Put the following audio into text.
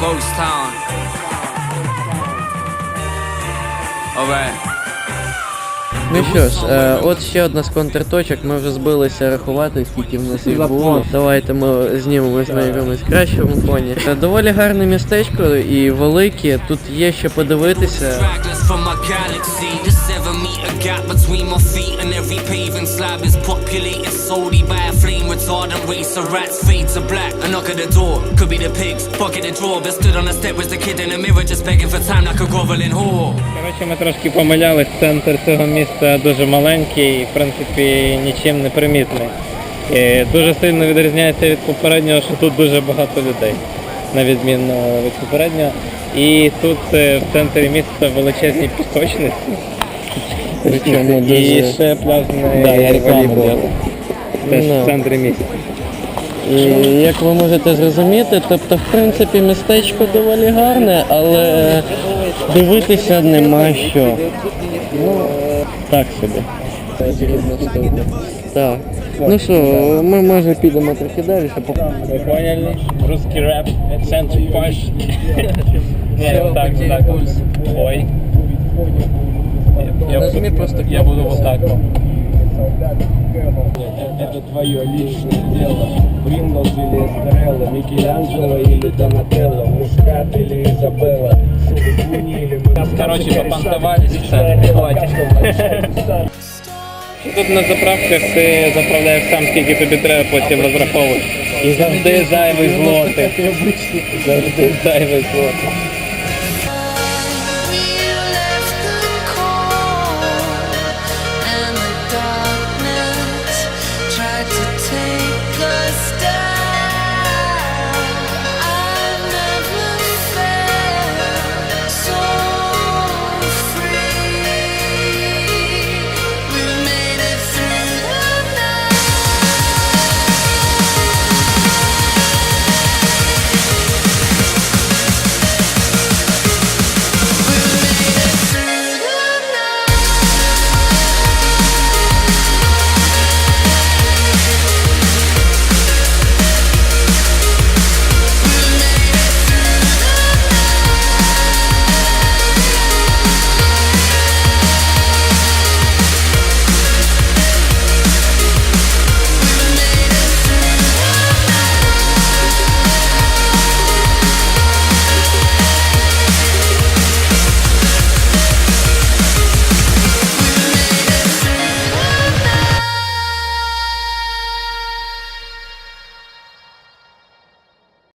Ghost Town. Alright. Ну що ж, е, от ще одна з контрточок, ми вже збилися рахувати, скільки в нас їх було. Давайте ми знімемось на якомусь кращому фоні. Е, Доволі гарне містечко і велике, тут є що подивитися. Коротше, ми трошки помилялись, центр цього міста дуже маленький і, в принципі, нічим не примітний. І дуже сильно відрізняється від попереднього, що тут дуже багато людей, на відміну від попереднього. І тут е, в центрі міста величезні пісочниці. Причому І дуже... ще пляжний Да, я волейбол. Теж Ну. в центрі міста. І як ви можете зрозуміти, тобто, в принципі, містечко доволі гарне, але дивитися нема що. Ну, так собі. Так. Ну що, ми може підемо трохи далі. по- Ви поняли? Русский рэп, центр паш. Ні, так, так. Ой. Я, Нажми просто я буду вот так. Это твое личное дело Windows или Эстрелла Микеланджело или Донателло Мускат или Изабелла Короче, попонтовались, все, хватит. Тут на заправках ти заправляєш сам, скільки тобі треба, потім розраховуєш. І завжди зайвий злотий. Завжди зайвий злотий.